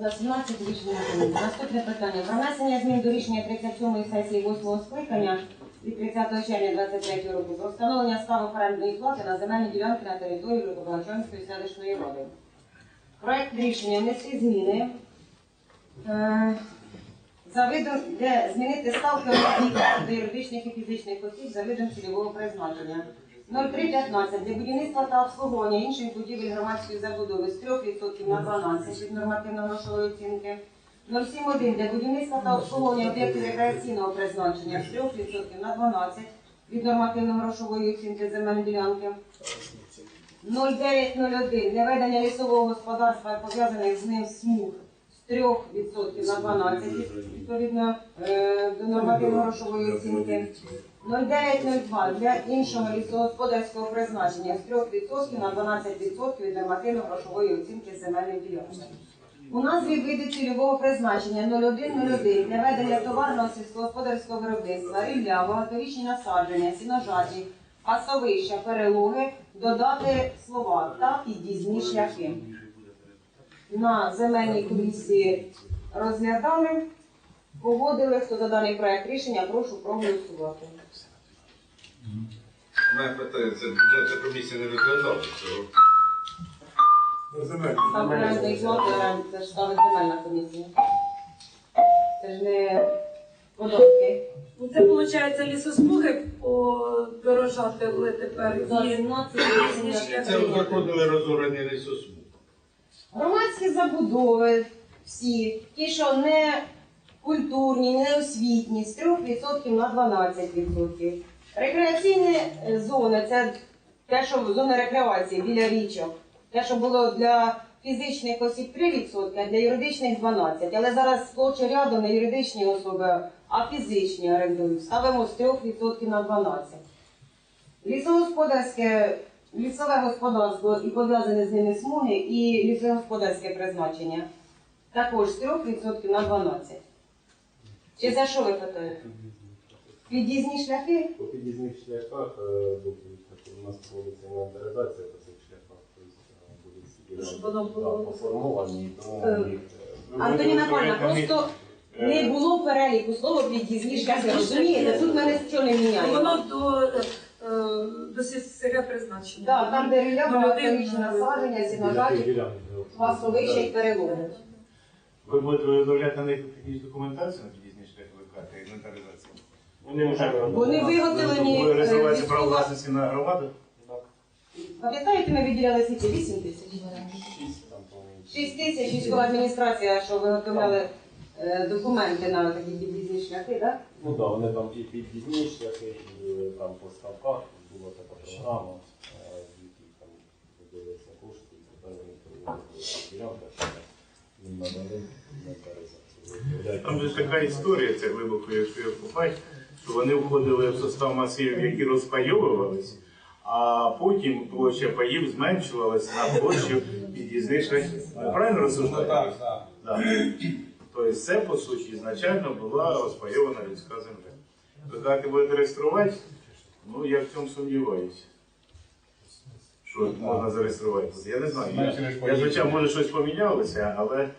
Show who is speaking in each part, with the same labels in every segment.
Speaker 1: За 17 рішення прийнято. Наступне питання. Про внесення змін до рішення 37-ї сесії 8-го скликання від 30 червня 23 року про встановлення ставок орендної плати на земельні ділянки на території Великобалачанської селищної ради. Проект рішення внести зміни. Е, за видом, де змінити ставки для юридичних і фізичних осіб за видом цільового призначення. 0315 для будівництва та обслуговування інших будівель громадської забудови з 3% на 12% від нормативно-грошової оцінки. 071 для будівництва та обслуговування об'єктів рекреаційного призначення з 3% на 12% від нормативно-грошової оцінки земельної ділянки. 0901 для ведення лісового господарства пов'язаних з ним смуг 3% на 12% відповідно е, до нормативно-грошової оцінки. 0902 для іншого лісогосподарського призначення з 3% на 12% від нормативно-грошової оцінки земельних ділянок. У назві види цільового призначення 0101 для ведення товарного сільськогосподарського виробництва, рілля, багаторічні насадження, сіножаті, пасовища, перелоги, додати слова та під'їзні шляхи. На земельній комісії розглядали, погодили, хто за даний проект рішення, прошу проголосувати.
Speaker 2: Мене питає, це бюджетна комісія не розглядала цього.
Speaker 1: Там орендний плати, це ж ставить земельна комісія. Це ж не податки.
Speaker 3: Ну, Це виходить лісосмуги подорожати тепер і різні шляхи.
Speaker 2: Це узаконили розорені лісосмуги.
Speaker 1: Громадські забудови всі, ті, що не культурні, не освітні, з 3% на 12%. Рекреаційні е, зони це те, що зони рекреації біля річок. Те, що було для фізичних осіб 3%, а для юридичних 12%. Але зараз сплошь і рядом не юридичні особи, а фізичні орендують. Ставимо з 3% на 12%. Лісогосподарське, лісове господарство і пов'язані з ними смуги, і лісогосподарське призначення. Також з 3% на 12%. Чи за що ви питаєте? Під'їзні шляхи?
Speaker 4: По під'їзних шляхах е, буде, у нас проводиться інвентаризація по цих шляхах, тобто е, будуть всі
Speaker 3: Щоб воно було-
Speaker 4: поформовані, тому
Speaker 3: Е,
Speaker 4: їх
Speaker 1: Антоніна Павлівна, просто не було переліку слова під'їзні шляхи. Розумієте, тут мене нічого не міняє.
Speaker 3: До, е, е, до сільського призначення.
Speaker 1: Так, там, де рілля,
Speaker 3: Ну,
Speaker 1: багаторічні насадження, сіножаті,
Speaker 4: е,
Speaker 1: пасовища і перелоги.
Speaker 5: Ви будете виготовляти на них технічну документацію на під'їзні шляхи викати, інвентаризацію?
Speaker 4: Вони вже
Speaker 1: Вони виготовлені.
Speaker 5: Ви
Speaker 1: е,
Speaker 5: право власності на громаду?
Speaker 1: Пам'ятаєте, ми виділяли скільки? 8 тисяч.
Speaker 4: шість там, по-моєму.
Speaker 1: 6 тисяч військова адміністрація, що виготовляли е, документи на такі під'їзні шляхи, так?
Speaker 4: Ну так, вони там і під'їзні шляхи, і е, там по ставках була така програма, е, в якій там виділилися кошти, і тепер вони проводять ділянка, що їм надали інвентаризацію.
Speaker 5: Там же така історія, це глибоко, якщо я купать, що вони входили в состав масивів, які розпайовувались, а потім площа паїв зменшувалася на площу під'їзних шляхів. Правильно розумію?
Speaker 2: так, так.
Speaker 5: Да. Тобто це, по суті, ізначально була розпайована людська земля. Ви кажете, будете реєструвати? Ну, я в цьому сумніваюся. Що можна зареєструвати тут. Я не знаю. Я, я звичайно, може щось помінялося, але.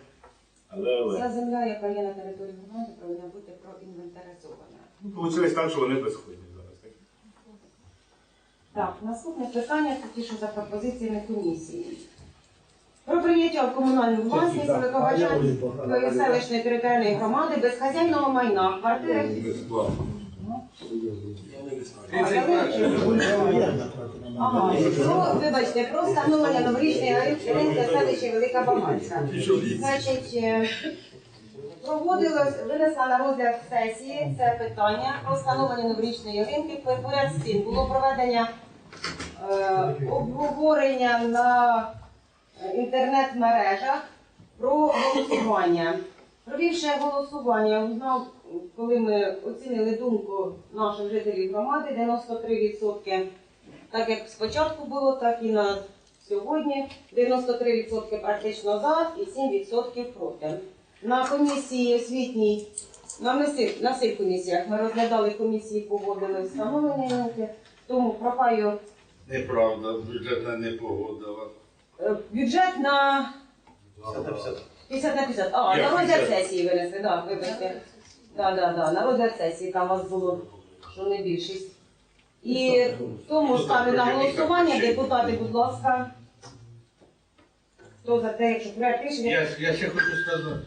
Speaker 5: Але, але.
Speaker 1: Ця земля, яка є на території громади, повинна бути проінвентаризована.
Speaker 5: Ну, Получилось так, що вони безходні зараз. так?
Speaker 1: Так, наступне питання це ті, що за пропозиціями комісії. Про прийняття в комунальну власність Великобачанської селищної територіальної громади безхазяйного майна, квартири.
Speaker 2: Безплатно.
Speaker 1: Вибачте, про встановлення новорічної ринки селища Велика Багатська. Значить, е, проводилось, винесла на розгляд сесії це питання про встановлення новорічної ринки. Поряд з цим було проведення е, обговорення на інтернет-мережах про голосування. Провівши голосування, узнав, коли ми оцінили думку наших жителів громади, 93%, так як спочатку було, так і на сьогодні 93% практично за і 7% проти. На комісії освітній, на всіх, на всіх комісіях ми розглядали комісії, погодили встановлення ринки, тому прохаю
Speaker 2: Неправда, бюджетна не погодила.
Speaker 1: е, бюджет на 50 на 50. А, на розгляд сесії винесли, так, вибачте. Так, так, так, на розгляд сесії там у вас було, що не більшість. І тому ставлю на голосування, депутати, будь ласка. Хто за те, якщо проект рішення?
Speaker 2: Я, я ще хочу сказати.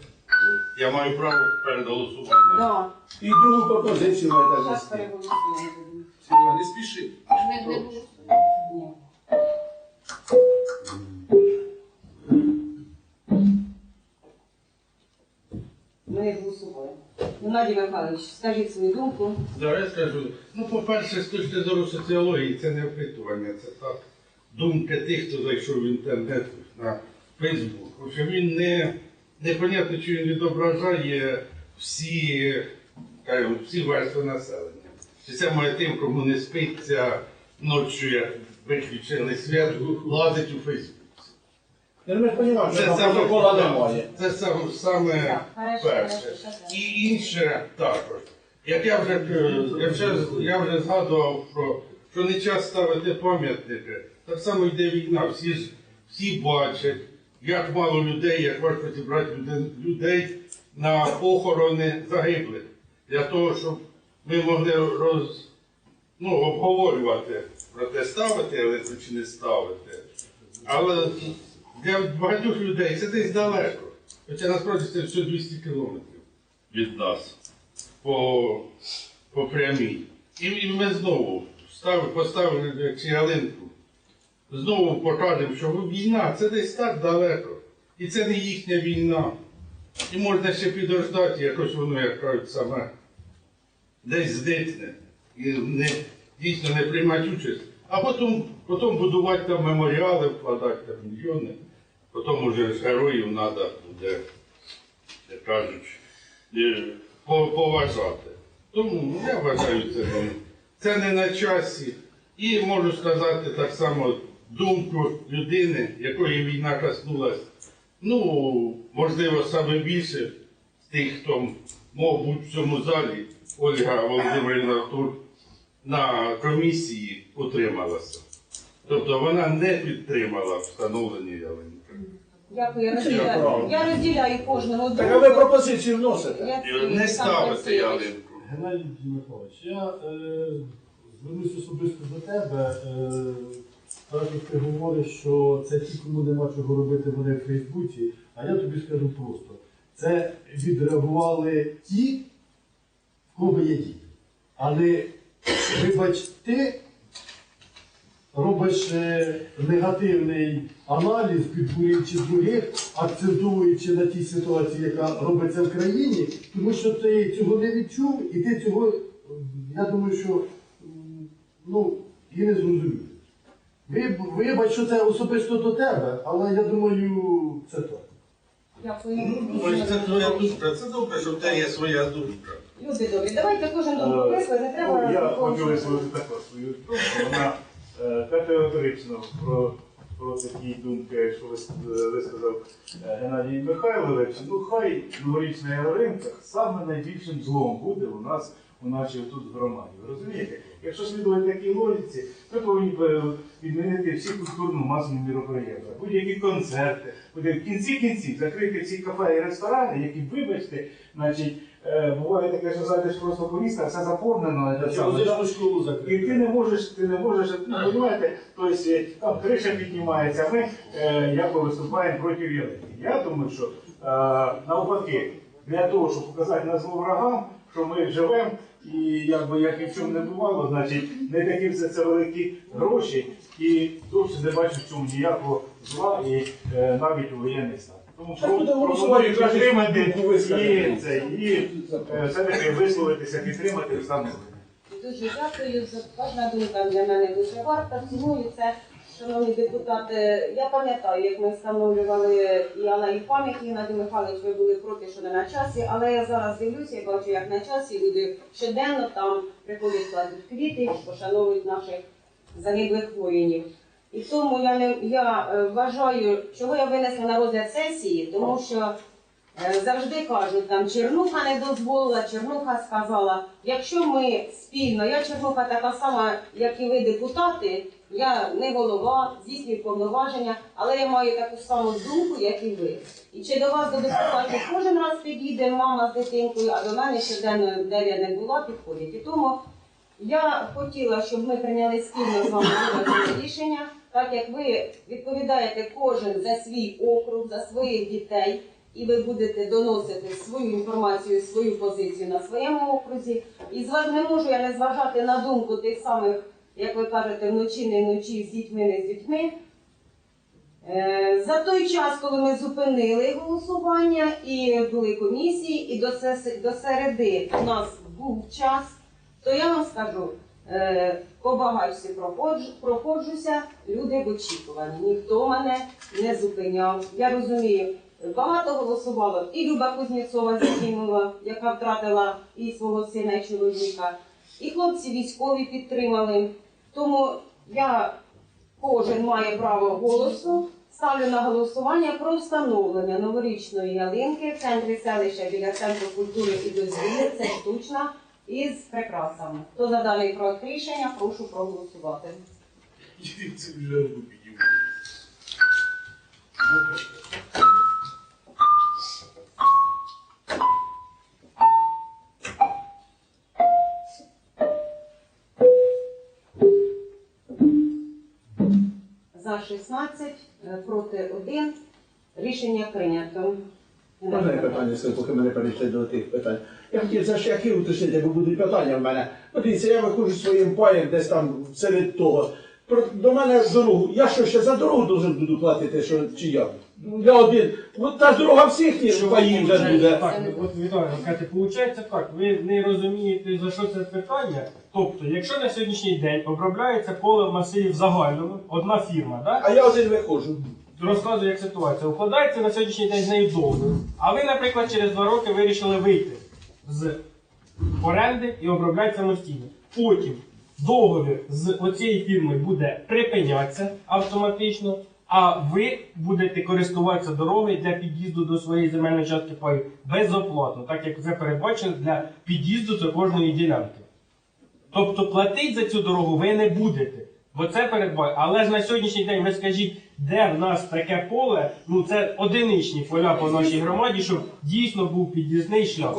Speaker 2: Я маю право перед голосуванням.
Speaker 1: Да.
Speaker 6: І другу пропозицію має
Speaker 1: Зараз
Speaker 6: дати.
Speaker 1: переголосуємо.
Speaker 6: Не спіши.
Speaker 1: Ні. Ми голосували. Геннадій Михайлович, скажіть свою думку.
Speaker 2: Зараз я скажу. Ну, по-перше, з точки зору соціології, це не опитування, це так. Думка тих, хто зайшов в інтернет на Фейсбук. Що він не непонятно, чи він відображає всі, кажемо, всі верстви населення. Чи це має тим, кому не спиться ночі, як виключили свят, лазить у Фейсбук.
Speaker 6: Я не розумію,
Speaker 2: Це
Speaker 6: що там
Speaker 2: саме
Speaker 6: протокола немає.
Speaker 2: Це саме, саме
Speaker 1: Так, хорошо,
Speaker 2: перше.
Speaker 1: хорошо,
Speaker 2: І інше також. Як я вже, е, я вже, я вже згадував, що, що не час ставити пам'ятники. Так само йде війна, всі ж всі бачать, як мало людей, як важко зібрати людей на похорони загиблих. Для того, щоб ми могли роз, ну, обговорювати про те, ставити електро чи не ставити. Але для багатьох людей це десь далеко. Хоча насправді це все 200 кілометрів від нас по, по прямій. І, і ми знову ставили, поставили чи ялинку. Знову покажемо, що війна це десь так далеко. І це не їхня війна. І можна ще підождати, якось воно, як кажуть, саме десь здитне. І не, дійсно не приймати участь. А потім, потім будувати там меморіали, вкладати там мільйони. Потім уже ж героїв треба буде, як кажуть, е, поважати. Тому я вважаю це це не на часі. І можу сказати так само думку людини, якої війна коснулась. Ну, можливо, саме більше з тих, хто мог бути в цьому залі, Ольга Володимирівна Тур на комісії утрималася. Тобто вона не підтримала встановлення ялинки.
Speaker 1: Дякую, я розділяю. Я розділяю кожного
Speaker 6: Так а ви пропозицію вносите?
Speaker 1: Я
Speaker 2: Не ставити ялинку.
Speaker 7: Геннадій Михайлович, я е, звернусь особисто до тебе. Е, ти говориш, що це ті, кому нема чого робити вони в Фейсбуці, а я тобі скажу просто: це відреагували ті, в кого є діти. Але, вибач, ти робиш е, негативний аналіз, підбурюючи других, акцентуючи на тій ситуації, яка робиться в країні, тому що ти цього не відчув, і ти цього, я думаю, що ну, і не зрозумів. Вибач, що це особисто до тебе, але я думаю, це так.
Speaker 2: Ось це твоя думка. Це добре, що в тебе є своя думка.
Speaker 1: Люди добрі, давайте кожен думку висловити, не треба.
Speaker 5: Ну, Я хочу висловити також свою думку. Вона е, категорично про, про такі думки, що вис- висказав е, Геннадій Михайлович. Ну хай новорічна ялинка саме найбільшим злом буде у нас у нашій тут громаді. Ви розумієте? Якщо слідувати такій логіці, ми повинні е, відмінити всі культурно-масові мероприємства, будь-які концерти, буде в кінці кінців закрити всі кафе і ресторани, які, вибачте, значить, буває таке, що зайдеш просто по містах, все заповнено. те саме?
Speaker 7: Музичну школу
Speaker 5: І ти не можеш, ти не можеш, ну, розумієте, тобто е, там криша піднімається, ми е, якби виступаємо проти ялинки. Я думаю, що е, навпаки, для того, щоб показати на зло врагам, що ми живемо і якби як і в чому не бувало, значить не такі все це великі гроші і зовсім не бачу в цьому ніякого зла і е, навіть у воєнний стан.
Speaker 6: Голосувати,
Speaker 5: підтримати і, це, і е, все-таки висловитися, підтримати встановлення.
Speaker 1: Дуже дякую. за- Кожна думка для мене дуже варта. Ціную це. Шановні депутати, я пам'ятаю, як ми встановлювали і алеї пам'яті, Геннадій Михайлович, ви були проти, що не на часі, але я зараз дивлюся і бачу, як на часі люди щоденно там приходять кладуть квіти, пошановують наших загиблих воїнів. І тому я не я е, вважаю, чого я винесла на розгляд сесії, тому що Е, Завжди кажуть, там Чернуха не дозволила, Чернуха сказала. Якщо ми спільно, я Чернуха така сама, як і ви депутати, я не голова, здійснюю повноваження, але я маю таку саму думку, як і ви. І чи до вас до депутатів кожен раз підійде мама з дитинкою, а до мене щоденно, де я не була, підходить. І тому я хотіла, щоб ми прийняли спільно з вами рішення, так як ви відповідаєте кожен за свій округ, за своїх дітей, і ви будете доносити свою інформацію, свою позицію на своєму окрузі. І з вас не можу я не зважати на думку тих самих, як ви кажете, вночі, не вночі, з дітьми, не з дітьми. Е, За той час, коли ми зупинили голосування і були комісії, і до, середи у нас був час, то я вам скажу, по багатці проходжу, проходжуся, люди в очікуванні. Ніхто мене не зупиняв. Я розумію, багато голосувало і Люба Кузнєцова з яка втратила і свого сина, і чоловіка, і хлопці військові підтримали. Тому я Кожен має право голосу. Ставлю на голосування про встановлення новорічної ялинки в центрі селища біля центру культури і дозвілля. Це штучна із прикрасами. Хто за даний проект рішення, прошу проголосувати.
Speaker 5: Це вже руку.
Speaker 1: За 16, е, проти 1. Рішення прийнято.
Speaker 6: Можна я питання, поки мене перейшли до тих питань. Я хотів за шляхи уточнити, бо будуть питання в мене. Подивіться, я виходжу своїм паєм десь там серед того. До мене дорогу. Я що ще за дорогу должен буду платити, що, чи я? Ну, Я один. Ну та ж дорога всіх ні, паїв вже буде.
Speaker 8: Так, ну, от Віталій, Катя, виходить так, ви не розумієте, за що це питання. Тобто, якщо на сьогоднішній день обробляється поле в масиві в загальному, одна фірма, да?
Speaker 6: А я один виходжу.
Speaker 8: розказую, як ситуація. Укладається на сьогоднішній день з нею договір. А ви, наприклад, через два роки вирішили вийти з оренди і обробляти самостійно. Потім договір з оцією фірмою буде припинятися автоматично, а ви будете користуватися дорогою для під'їзду до своєї земельної частки паю безоплатно, так як це передбачено для під'їзду до кожної ділянки. Тобто платити за цю дорогу ви не будете. Бо це передбачено. Але ж на сьогоднішній день ви скажіть, де в нас таке поле, ну це одиничні поля по нашій громаді, щоб дійсно був під'їзний шлях.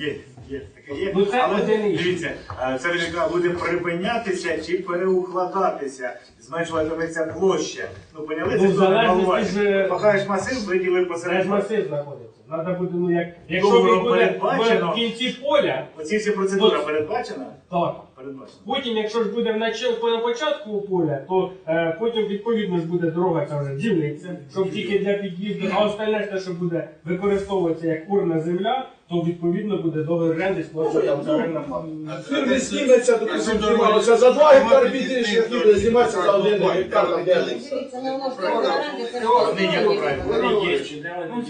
Speaker 5: Є, є, таке є.
Speaker 8: Ну, це
Speaker 5: Але
Speaker 8: одиниці.
Speaker 5: дивіться, е, це рішення буде припинятися чи переукладатися, зменшуватиметься площа. Ну, поняли,
Speaker 8: Ну,
Speaker 5: це
Speaker 8: в
Speaker 5: що не
Speaker 8: залежності
Speaker 5: буває.
Speaker 8: ж-
Speaker 5: Пахаєш масив, виділив
Speaker 8: Це масив знаходиться. Надо буде, ну як. Якщо
Speaker 5: Договором
Speaker 8: він буде
Speaker 5: передбачено.
Speaker 8: в кінці поля,
Speaker 5: Оці всі процедура передбачена?
Speaker 8: так.
Speaker 5: Передбачена.
Speaker 8: Потім, якщо ж буде на початку поля, то е, потім відповідно ж буде дорога ця вже дільниця, щоб тільки для під'їзду, а остальне, те, що буде використовуватися як урна земля, то відповідно буде договір оренди сплачувати земельна плата.
Speaker 6: Фірмі зніметься, допустим, знімалося за два гектари більше, шляхи буде зніматися за один гектар. там, де.
Speaker 1: Дивіться, не воно ж
Speaker 5: правильно.
Speaker 9: Ну.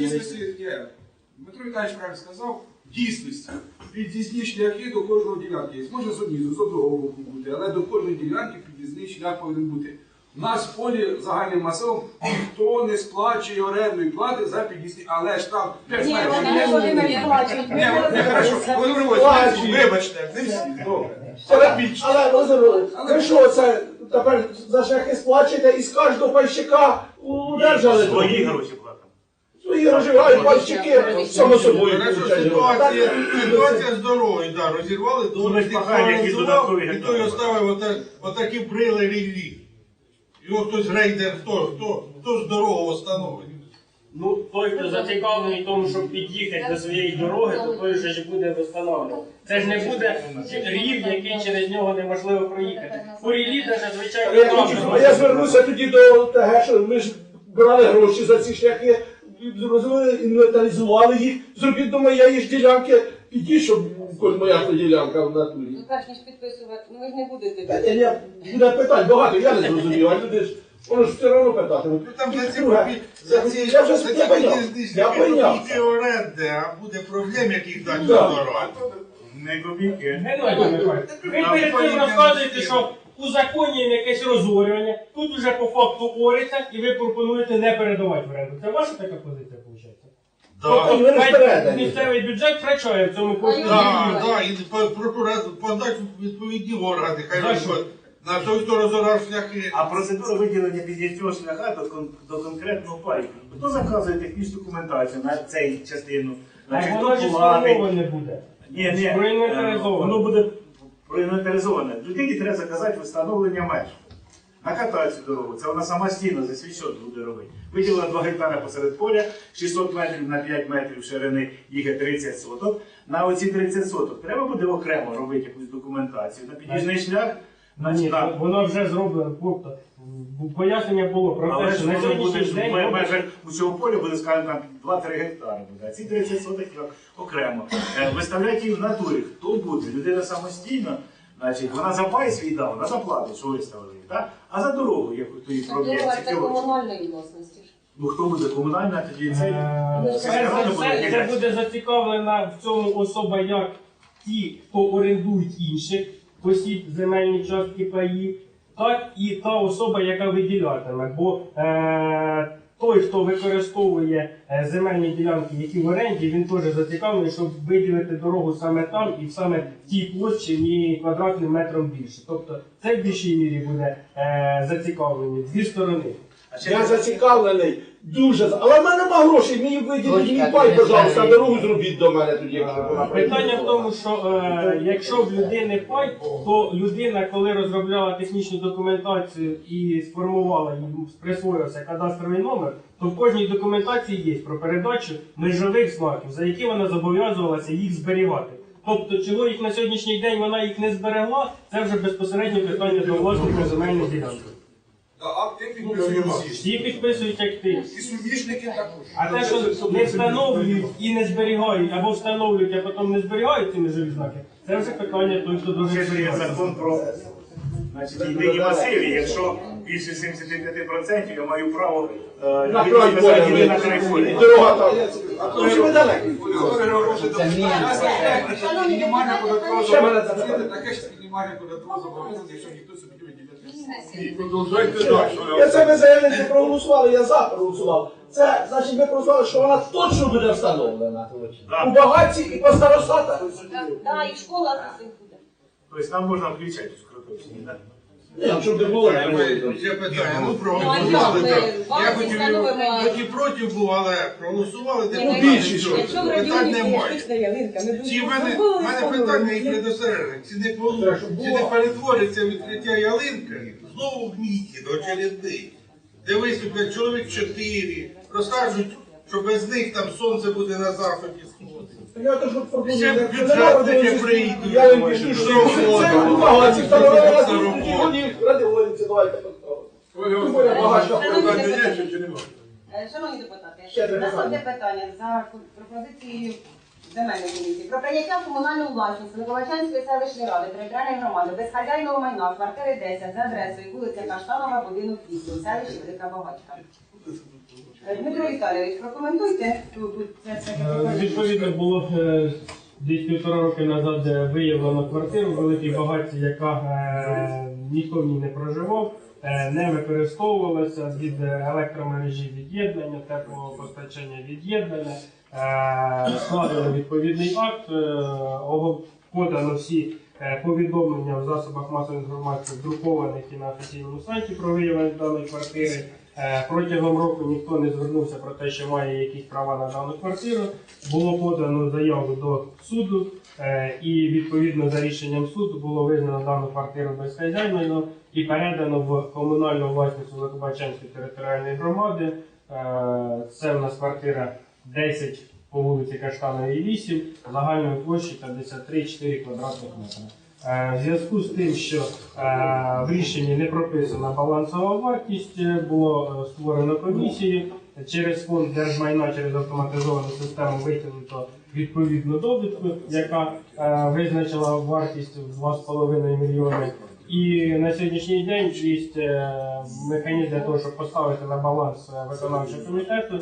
Speaker 9: Дмитро Віталійович правильно сказав, дійсності під'їзні шляхи до кожного ділянки. Може з однієї, з одного боку бути, але до кожної ділянки під'їзний шлях повинен бути. У нас в полі загальним масивом ніхто не сплачує орендної плати за під'їзні, але ж там п'ять
Speaker 1: Ні,
Speaker 9: метрів.
Speaker 1: вони не Володимир сплачують.
Speaker 9: Ні, не хорошо. Володимир Володимирович, вибачте, не всі. Добре.
Speaker 6: Але, але Володимир, ви що це тепер за шляхи сплачуєте і з кожного пайщика удержали?
Speaker 5: Свої гроші платимо.
Speaker 6: Свої розжигають само собою.
Speaker 2: Ситуація,
Speaker 6: Так,
Speaker 2: ситуація з дорогою, да, розірвали,
Speaker 5: Ну,
Speaker 2: проголосував,
Speaker 5: додаткові
Speaker 2: і той оставив отак, отакі брили ріллі. Його хтось рейдер, хто, хто, хто ж дорогу встановить?
Speaker 8: Ну, той, хто зацікавлений в тому, щоб під'їхати до своєї дороги, то той же ж буде встановлювати. Це ж не буде рів, який через нього неможливо проїхати. По рілі даже, звичайно,
Speaker 6: Я, я звернуся тоді до того, що ми ж брали гроші за ці шляхи, інвентаризували їх. Зробіть до моєї ж ділянки, підіть, щоб хоч моя ж ділянка в натурі.
Speaker 1: Ну, перш ніж підписувати, ну ви ж не
Speaker 6: Та
Speaker 1: будете.
Speaker 6: ні, ні, Буде питань багато, я не зрозумів, а люди ж, воно ж все одно питатимуть.
Speaker 2: Ну там за ці
Speaker 6: Друге,
Speaker 2: за ці
Speaker 6: я вже
Speaker 2: за ці
Speaker 6: я поняв, я
Speaker 2: копійки оренди, а буде проблем, яких дати
Speaker 6: Да.
Speaker 2: дорога.
Speaker 5: Не копійки.
Speaker 8: Геннадій Михайлович, ви перед тим розказуєте, що узаконюємо якесь розорювання, тут уже по факту ориться, і ви пропонуєте не передавати в оренду. Це ваша така позиція, виходить?
Speaker 6: Тобто
Speaker 8: Хай
Speaker 6: передані.
Speaker 8: Місцевий бюджет втрачає в цьому кошті.
Speaker 2: Так, так, і прокурор подасть відповідні органи, хай
Speaker 8: За що?
Speaker 2: розберуть. на той, хто розорав шляхи.
Speaker 5: А процедура виділення підняття шляха до, кон- до конкретного пайку. Хто заказує технічну документацію на цей частину? Значить, хто
Speaker 8: воно ж
Speaker 5: платить?
Speaker 8: сформоване буде.
Speaker 5: Ні, ні,
Speaker 8: Проінвентаризовано.
Speaker 5: е, воно буде проінвентаризоване. Людині треба заказати встановлення меж. Накатати цю дорогу. Це вона самостійно за свій счет буде робити. Виділила 2 гектари посеред поля, 600 метрів на 5 метрів ширини, їх є 30 соток. На оці 30 соток треба буде окремо робити якусь документацію. На під'їзний шлях, значить,
Speaker 8: Ні,
Speaker 5: на-
Speaker 8: воно вже зроблено. Тобто пояснення було про
Speaker 5: Але
Speaker 8: те,
Speaker 5: ж
Speaker 8: що на
Speaker 5: воно буде
Speaker 8: сьогоднішній
Speaker 5: ж в
Speaker 8: день
Speaker 5: ме- межах усього поля буде скажімо, там 2-3 гектари буде. А ці 30 сотих як окремо. Е, Виставляйте їх в натурі. Хто буде? Людина самостійно, значить, вона за пай свій дав, вона заплатить, що виставили. Так? А за дорогу, яку то їх проб'є,
Speaker 1: це комунальної власності.
Speaker 5: Ну хто буде комунальна, тоді цей.
Speaker 8: Е,
Speaker 5: Ну,
Speaker 8: Перш все, це
Speaker 5: ділянка.
Speaker 8: буде зацікавлена в цьому особа як ті, хто орендують інших осіб земельні частки паї, так і та особа, яка виділятиме. Бо е, той, хто використовує е, земельні ділянки, які в оренді, він теж зацікавлений, щоб виділити дорогу саме там і саме в тій площі ні квадратним метром більше. Тобто це в більшій мірі буде е, зацікавлені дві сторони.
Speaker 6: Я зацікавлений дуже. за- Але в мене нема грошей, мені виділіть мій пай, пожалуйста, дорогу зробіть до мене тоді, якщо вона
Speaker 8: Питання в тому, що е, якщо в людини пай, то людина, коли розробляла технічну документацію і сформувала їм присвоївся кадастровий номер, то в кожній документації є про передачу межових знаків, за які вона зобов'язувалася їх зберігати. Тобто, чого їх на сьогоднішній день вона їх не зберегла, це вже безпосередньо питання до власника земельної ділянки.
Speaker 9: А акти підписуємо всі.
Speaker 8: Всі підписують як ти.
Speaker 9: І суміжники також.
Speaker 8: А те, що не встановлюють і не зберігають, або встановлюють, а потім не зберігають ці межові знаки, це вже питання той, хто дуже
Speaker 5: ж є закон про єдині масиві. Якщо більше 75%, я маю право е,
Speaker 6: На край
Speaker 5: на
Speaker 6: там. А то ще ви далеко.
Speaker 9: Мінімальна податкова. Таке ж мінімальна податкова зобов'язання, якщо ніхто собі не виділяє.
Speaker 2: Продовжайте далі.
Speaker 6: Я це ви заявили, проголосували, я за проголосував. Це значить ми проголосували, що вона точно буде встановлена. У багатці і по старостатах.
Speaker 1: Так, і школа тут буде.
Speaker 5: Тобто нам можна включати у
Speaker 6: Ні, щоб не було. не було.
Speaker 2: Ще питання. Ну,
Speaker 1: Ну,
Speaker 2: проголосували. так. Я хотів, хоч і проти був, але проголосували, депутати.
Speaker 1: ну,
Speaker 6: більшість.
Speaker 1: Якщо в
Speaker 2: Питань
Speaker 1: районі
Speaker 2: немає.
Speaker 1: штучна ялинка, ми
Speaker 2: Чи в
Speaker 1: будемо
Speaker 2: мене, в мене питання і предостереження, чи не, чи не перетвориться відкриття ялинки знову в гніті до очередних, де виступлять чоловік чотири, розкажуть, що без них там сонце буде на заході сходити.
Speaker 6: Я кажу, пропоную,
Speaker 2: Ще
Speaker 6: як
Speaker 2: бюджет
Speaker 6: не
Speaker 2: таке
Speaker 6: треба,
Speaker 2: прийде.
Speaker 6: Я їм пишу, що це у багатці встановлена,
Speaker 2: Це
Speaker 6: вони ради давайте поставимо. Тому я багатша
Speaker 1: Шановні
Speaker 6: продаю.
Speaker 1: депутати, е, Шановні
Speaker 6: Ще одне
Speaker 1: наступне
Speaker 6: питання.
Speaker 1: питання за пропозицією земельної комісії. Про прийняття в комунальну власність Миколачанської селищної ради територіальної громади безхазяйного майна квартири 10 за адресою вулиця Каштанова, будинок 8, селище Велика Багатька. Дмитро Віталійович, прокоментуйте.
Speaker 8: Е, Відповідно, було е, десь півтора роки назад виявлено квартиру в Великій Багатці, яка е, ніхто в ній не проживав, не використовувалася від електромережі від'єднання, теплопостачання від'єднання. Складено відповідний акт, подано всі повідомлення в засобах масової інформації, друкованих і на офіційному сайті про виявлення даної квартири. Е, Протягом року ніхто не звернувся про те, що має якісь права на дану квартиру. Було подано заяву до суду, е, і відповідно за рішенням суду було визнано дану квартиру безхазяйною і передано в комунальну власність Великобачанської територіальної громади. Е, Це в нас квартира 10 по вулиці Каштановій 8, загальною площею 53,4 квадратних метри. Е, В зв'язку з тим, що е, в рішенні не прописана балансова вартість, е, було створено комісію. Через фонд держмайна через автоматизовану систему витягнуто відповідну довідку, яка визначила вартість в 2,5 мільйони. І на сьогоднішній день є механізм для того, щоб поставити на баланс виконавчого комітету.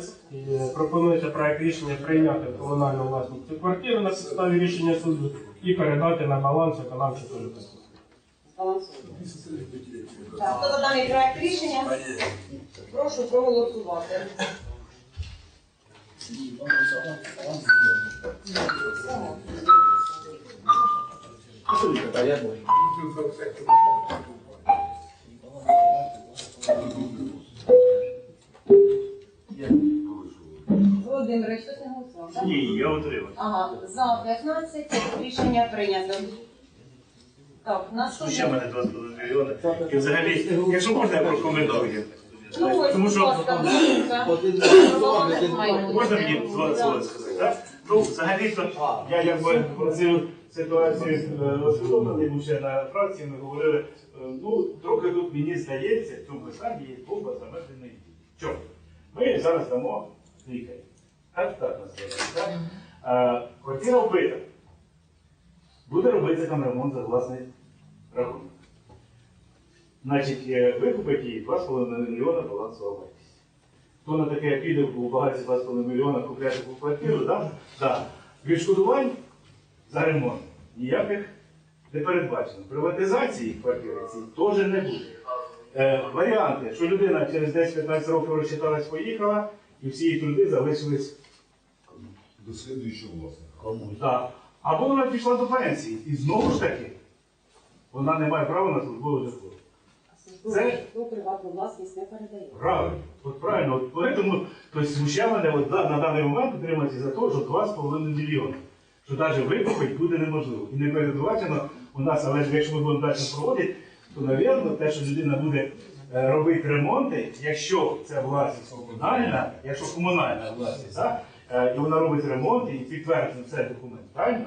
Speaker 8: Пропонується проект рішення прийняти комунальну власність цю квартиру на підставі рішення суду і передати на баланс виконавчого комітету.
Speaker 1: збалансовано. Так, хто за даний проект рішення? Прошу проголосувати.
Speaker 6: Наступне питання.
Speaker 1: Володимир, що ти голосував? так?
Speaker 5: Ні, я отримав.
Speaker 1: Ага, за 15 рішення прийнято. Так,
Speaker 5: Ще в
Speaker 1: наступне.
Speaker 5: мене 2,5 мільйони. І взагалі, якщо можна, я прокоментую.
Speaker 1: Ну, ось,
Speaker 5: Тому
Speaker 1: будь
Speaker 5: що
Speaker 1: ласка.
Speaker 5: Можна мені два слова сказати, так? Ну, взагалі-то я якби про цю ситуацію е, усвідомлений, був ще на фракції, ми говорили, е, ну, трохи тут мені здається, в цьому питанні є бомба замедленої дії. Чому? Ми зараз дамо лікаря. Так, так називається, так? А, Квартира вбита. Буде робитися там ремонт за власний рахунок. Значить, е, викупить її 2,5 мільйона балансова вартість. Хто на таке піде у багаті 2,5 мільйона купляти таку квартиру, да? Да. відшкодувань за ремонт ніяких не передбачено. Приватизації квартири теж не буде. Е, варіанти, що людина через 10-15 років розчиталась, поїхала, і всі її труди залишились
Speaker 10: До слідуючого власника.
Speaker 5: комусь. Да. Або вона пішла до пенсії. І знову ж таки, вона не має права на службову житло. Це
Speaker 1: Ну, приватну власність не передає.
Speaker 5: Правильно, от правильно, от поэтому, то смущає мене от, да- на даний момент утриматися за те, що 2,5 мільйони. Що навіть викупити буде неможливо. І не передбачено у нас, але ж якщо ми будемо далі проводити, то, напевно, те, що людина буде робити ремонти, якщо це власність комунальна, якщо комунальна власність, да, е, і вона робить ремонт і підтверджено це документально,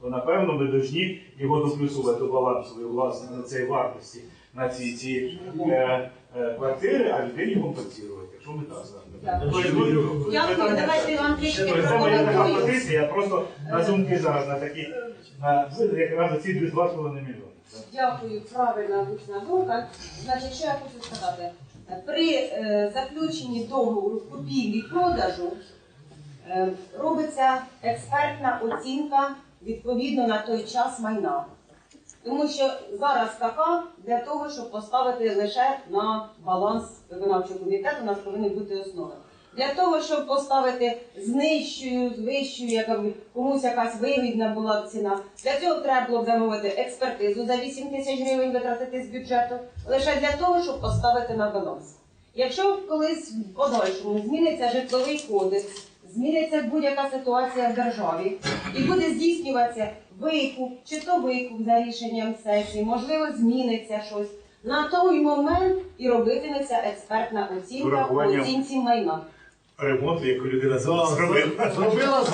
Speaker 5: то напевно ми повинні його доплюсувати до балансової власне на цій вартості на ці, ці е, е, квартири, а людині компенсувати, якщо ми так зробимо.
Speaker 1: Дякую, давайте вам трішки прокоментую.
Speaker 5: позиція, я просто на думки зараз на такі, на якраз ці 2,5 мільйони.
Speaker 1: Дякую, правильна влучна думка. Значить, що я хочу сказати? При е, заключенні договору купівлі-продажу е, робиться експертна оцінка відповідно на той час майна. Тому що зараз КК для того, щоб поставити лише на баланс виконавчого комітету, у нас повинні бути основи. Для того, щоб поставити з з вищою, яка комусь якась вигідна була ціна. Для цього треба було б замовити експертизу за 8 тисяч гривень витратити з бюджету, лише для того, щоб поставити на баланс. Якщо колись в подальшому зміниться житловий кодекс, зміниться будь-яка ситуація в державі і буде здійснюватися викуп, чи то викуп за рішенням сесії, можливо, зміниться щось. На той момент і робитиметься експертна оцінка по оцінці майна.
Speaker 5: Ремонт, яку людина зробила.
Speaker 7: Зробила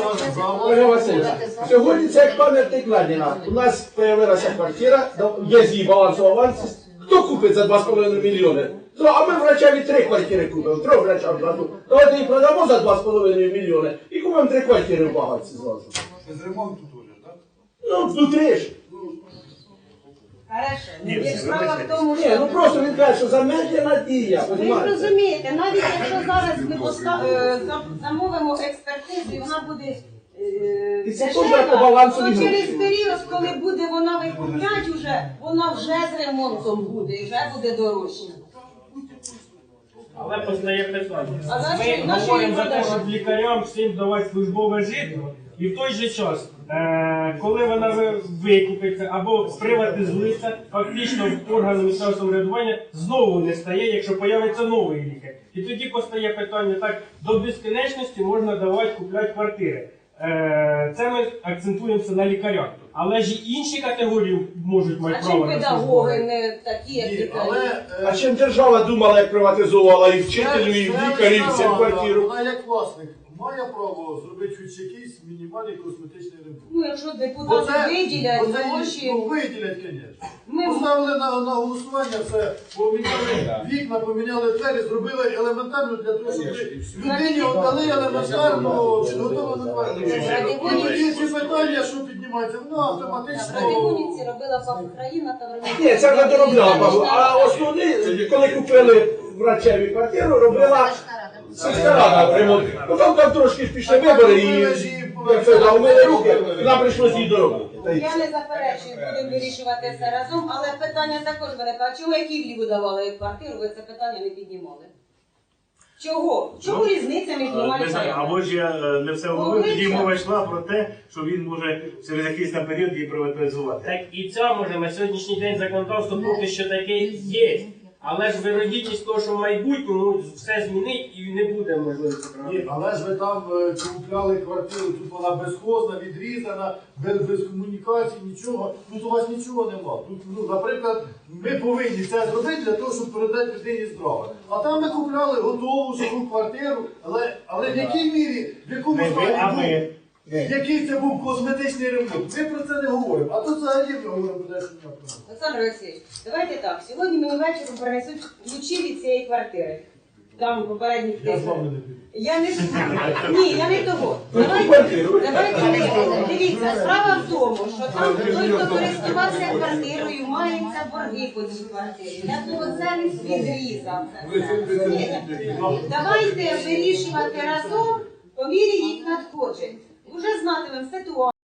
Speaker 6: Ольга Васильівна, сьогодні це як пам'ятник Леніна. У нас з'явилася квартира, є з її балансова вартість. Хто купить за 2,5 мільйони? Ну, а ми врачеві три квартири купимо, трьох врачам даду. Давайте її продамо за 2,5 мільйони і купимо три квартири в багатці зразу.
Speaker 9: З ремонту теж, так?
Speaker 6: Ну, внутрі ж.
Speaker 1: Хорошо.
Speaker 5: Ні,
Speaker 1: Є справа в тому,
Speaker 6: Ні,
Speaker 1: що
Speaker 6: ну просто він каже, що замедлена дія,
Speaker 1: ви ж
Speaker 6: розумієте?
Speaker 1: розумієте, навіть якщо зараз ми поста- е, за- замовимо експертизу і вона буде е,
Speaker 6: І це теж по балансу
Speaker 1: то через період, коли буде вона викуплять уже, вона вже з ремонтом буде, і вже буде дорожче.
Speaker 8: Але постає питання.
Speaker 1: А наші-
Speaker 8: Ми
Speaker 1: наші
Speaker 8: говоримо за те, щоб лікарям всім давати службове житло, і в той же час, е, коли вона ви- викупиться або приватизується, фактично органи місцевого самоврядування знову не стає, якщо появиться новий лікар. І тоді постає питання так, до безкінечності можна давати купляти квартири. Е, Це ми акцентуємося на лікарях. Але ж і інші категорії можуть мати
Speaker 1: А чим
Speaker 8: право на
Speaker 1: педагоги
Speaker 8: службове.
Speaker 1: не такі, як
Speaker 7: Ні,
Speaker 1: лікарі?
Speaker 7: але е,
Speaker 6: А чим держава думала, як приватизувала і вчителю, і лікарів, і всім квартиру?
Speaker 7: Вона як власник має право зробити хоч якийсь мінімальний косметичний ремонт.
Speaker 1: Ну, якщо депутати
Speaker 7: це-
Speaker 1: виділять
Speaker 7: є-
Speaker 1: гроші,
Speaker 7: ну, виділять, звісно.
Speaker 1: ми
Speaker 7: Поставили на, на голосування все, поміняли вікна, поміняли двері, зробили елементарно для того, щоб людині віддали елементарно підготовлену квартиру. І ці питання, що піднімаються, воно автоматично.
Speaker 1: Радиконіці робила ФАП Україна та в
Speaker 6: Ні, це вже доробляла, бабу. А основний, коли купили врачеві квартиру, робила сільська рада ремонт. Потім там трошки пішли вибори і це умили руки, нам прийшлося її доробити. Та й
Speaker 1: Я не заперечую, будемо вирішувати це разом, але питання також виникає. Чому які в Ліву давали квартиру, ви це питання не піднімали? Чого? Чому
Speaker 5: Ну,
Speaker 1: різниця між двома
Speaker 5: Е, не знаю. Або ж я е, не все говорив, тоді мова йшла про те, що він може через якийсь там період її приватизувати.
Speaker 8: Так і це може на сьогоднішній день законодавство поки що таке є. Але ж вирогідність того, що в майбутньому все змінить і не буде можливості
Speaker 7: Ні, але ж ви там е, купляли квартиру, тут вона безхозна, відрізана, без, без комунікацій, нічого. Тут у вас нічого нема. Тут, ну, наприклад, ми повинні це зробити для того, щоб передати людині здраво. А там ми купляли готову живу квартиру, але, але в якій мірі, в якому
Speaker 5: ви,
Speaker 7: стані
Speaker 5: а
Speaker 7: був,
Speaker 5: ми.
Speaker 7: Який це був косметичний ремонт. Ми про це не говоримо. А тут взагалі ми говоримо про те, що
Speaker 1: Олександр Олексійович, давайте так. Сьогодні мені ввечері принесуть ключі від цієї квартири. Там попередніх
Speaker 7: Я з вами не піду.
Speaker 1: Я не ні, я не того. Давайте, давайте не дивіться. Справа в тому, що там той, хто користувався квартирою, мається борги по цій квартирі. Я того це відрізав. Давайте вирішувати разом по мірі їх надходжень. Уже знатимемо ситуацію.